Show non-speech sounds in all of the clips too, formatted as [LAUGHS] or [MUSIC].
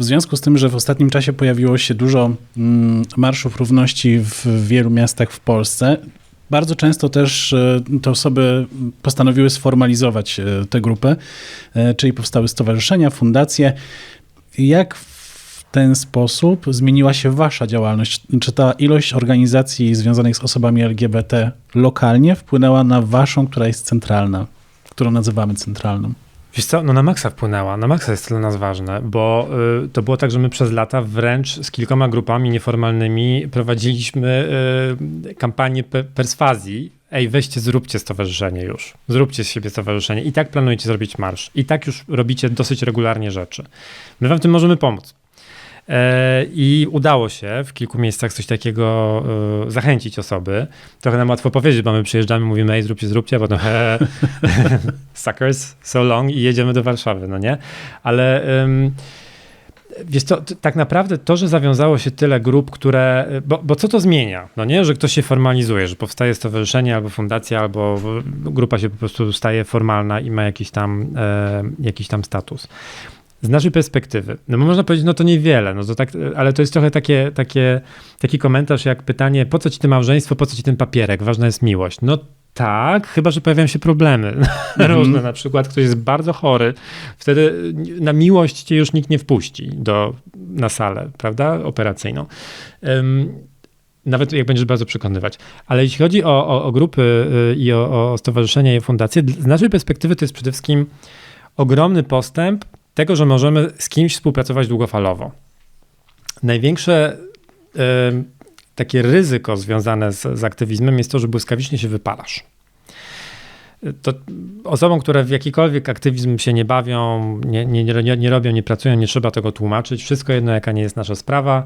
W związku z tym, że w ostatnim czasie pojawiło się dużo mm, marszów równości w wielu miastach w Polsce, bardzo często też e, te osoby postanowiły sformalizować e, tę grupę, e, czyli powstały stowarzyszenia, fundacje. Jak w ten sposób zmieniła się Wasza działalność? Czy ta ilość organizacji związanych z osobami LGBT lokalnie wpłynęła na Waszą, która jest centralna, którą nazywamy centralną? Wiesz co, no na maksa wpłynęła. Na maksa jest dla nas ważne, bo y, to było tak, że my przez lata wręcz z kilkoma grupami nieformalnymi prowadziliśmy y, kampanię pe perswazji. Ej, weźcie, zróbcie stowarzyszenie już. Zróbcie z siebie stowarzyszenie. I tak planujecie zrobić marsz. I tak już robicie dosyć regularnie rzeczy. My wam w tym możemy pomóc. E, I udało się w kilku miejscach coś takiego e, zachęcić osoby. Trochę nam łatwo powiedzieć, bo my przyjeżdżamy, mówimy, ej, zróbcie, zróbcie, a potem he, [LAUGHS] suckers, so long i jedziemy do Warszawy, no nie? Ale um, wiesz to, tak naprawdę to, że zawiązało się tyle grup, które, bo, bo, co to zmienia? No nie, że ktoś się formalizuje, że powstaje stowarzyszenie albo fundacja, albo grupa się po prostu staje formalna i ma jakiś tam, e, jakiś tam status. Z naszej perspektywy, no można powiedzieć, no to niewiele, no to tak, ale to jest trochę takie, takie, taki komentarz jak pytanie, po co ci to małżeństwo, po co ci ten papierek, ważna jest miłość. No tak, chyba że pojawiają się problemy [LAUGHS] mm. różne, na przykład ktoś jest bardzo chory, wtedy na miłość cię już nikt nie wpuści do, na salę, prawda, operacyjną. Um, nawet jak będziesz bardzo przekonywać. Ale jeśli chodzi o, o, o grupy y, i o, o stowarzyszenia i fundacje, z naszej perspektywy to jest przede wszystkim ogromny postęp tego, że możemy z kimś współpracować długofalowo. Największe y, takie ryzyko związane z, z aktywizmem jest to, że błyskawicznie się wypalasz. To osobom, które w jakikolwiek aktywizm się nie bawią, nie, nie, nie, nie robią, nie pracują, nie trzeba tego tłumaczyć. Wszystko jedno, jaka nie jest nasza sprawa,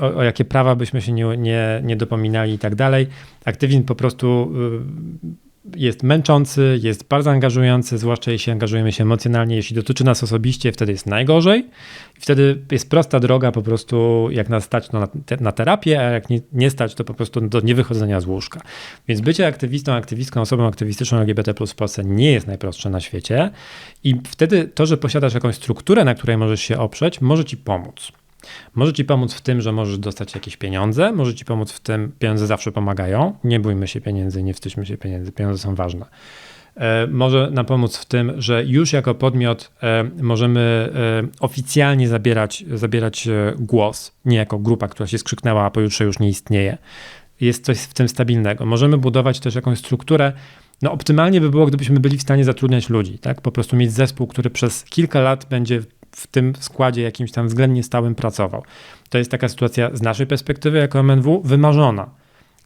o, o, jakie prawa byśmy się nie, nie, nie dopominali i tak dalej. Aktywizm po prostu jest męczący, jest bardzo angażujący, zwłaszcza jeśli angażujemy się emocjonalnie, jeśli dotyczy nas osobiście, wtedy jest najgorzej. Wtedy jest prosta droga po prostu, jak nas stać no, na, na terapię, a jak nie, nie, stać, to po prostu do niewychodzenia z łóżka. Więc bycie aktywistą, aktywistką, osobą aktywistyczną LGBT w Polsce nie jest najprostsze na świecie i wtedy to, że posiadasz jakąś strukturę, na której możesz się oprzeć, może ci pomóc. Może ci pomóc w tym, że możesz dostać jakieś pieniądze, może ci pomóc w tym, pieniądze zawsze pomagają, nie bójmy się pieniędzy, nie wstydźmy się pieniędzy, pieniądze są ważne. E, może nam pomóc w tym, że już jako podmiot e, możemy e, oficjalnie zabierać, zabierać głos, nie jako grupa, która się skrzyknęła, a pojutrze już nie istnieje. Jest coś w tym stabilnego. Możemy budować też jakąś strukturę, no optymalnie by było, gdybyśmy byli w stanie zatrudniać ludzi, tak? Po prostu mieć zespół, który przez kilka lat będzie w tym składzie jakimś tam względnie stałym pracował. To jest taka sytuacja z naszej perspektywy jako MNW wymarzona.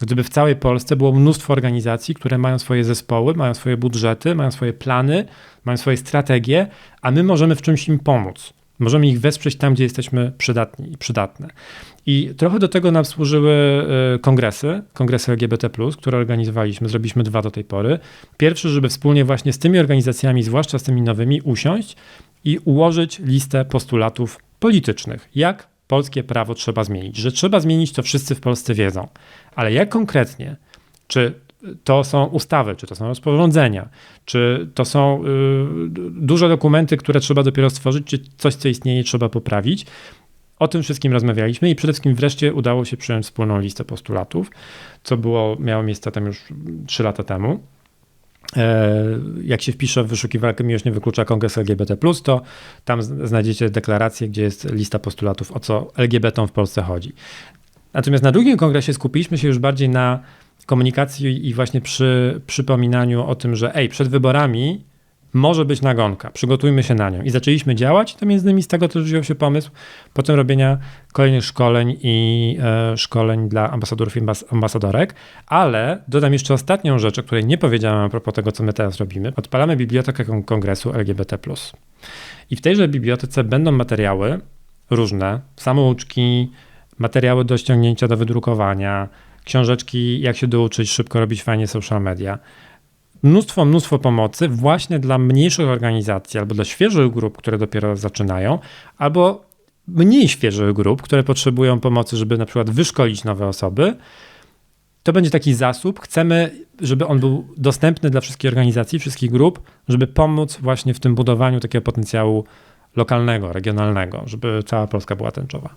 Gdyby w całej Polsce było mnóstwo organizacji, które mają swoje zespoły, mają swoje budżety, mają swoje plany, mają swoje strategie, a my możemy w czymś im pomóc. Możemy ich wesprzeć tam, gdzie jesteśmy przydatni i przydatne. I trochę do tego nam służyły e, kongresy, kongresy LGBT, które organizowaliśmy, zrobiliśmy dwa do tej pory. Pierwszy, żeby wspólnie właśnie z tymi organizacjami, zwłaszcza z tymi nowymi, usiąść i ułożyć listę postulatów politycznych. Jak polskie prawo trzeba zmienić? Że trzeba zmienić, to wszyscy w Polsce wiedzą. Ale jak konkretnie? Czy to są ustawy, czy to są rozporządzenia, czy to są y, duże dokumenty, które trzeba dopiero stworzyć, czy coś, co istnieje, trzeba poprawić. O tym wszystkim rozmawialiśmy i przede wszystkim wreszcie udało się przyjąć wspólną listę postulatów, co było, miało miejsce tam już 3 lata temu. E, jak się wpisze w wyszukiwarkę Miłość nie wyklucza Kongres LGBT+, to tam znajdziecie deklarację, gdzie jest lista postulatów, o co LGBT w Polsce chodzi. Natomiast na drugim kongresie skupiliśmy się już bardziej na komunikacji i właśnie przy przypominaniu o tym, że ej, przed wyborami może być nagonka, przygotujmy się na nią. I zaczęliśmy działać, to między innymi z tego też wziął się pomysł potem robienia kolejnych szkoleń i e, szkoleń dla ambasadorów i ambasadorek, ale dodam jeszcze ostatnią rzecz, o której nie powiedziałem a propos tego, co my teraz robimy. Odpalamy bibliotekę kongresu LGBT+. I w tejże bibliotece będą materiały różne, samouczki, materiały do ściągnięcia, do wydrukowania, książeczki, jak się douczyć szybko robić fajnie social media mnóstwo, mnóstwo pomocy właśnie dla mniejszych organizacji albo dla świeżych grup, które dopiero zaczynają, albo mniej świeżych grup, które potrzebują pomocy, żeby na przykład wyszkolić nowe osoby. To będzie taki zasób. Chcemy, żeby on był dostępny dla wszystkich organizacji, wszystkich grup, żeby pomóc właśnie w tym budowaniu takiego potencjału lokalnego, regionalnego, żeby cała Polska była tęczowa.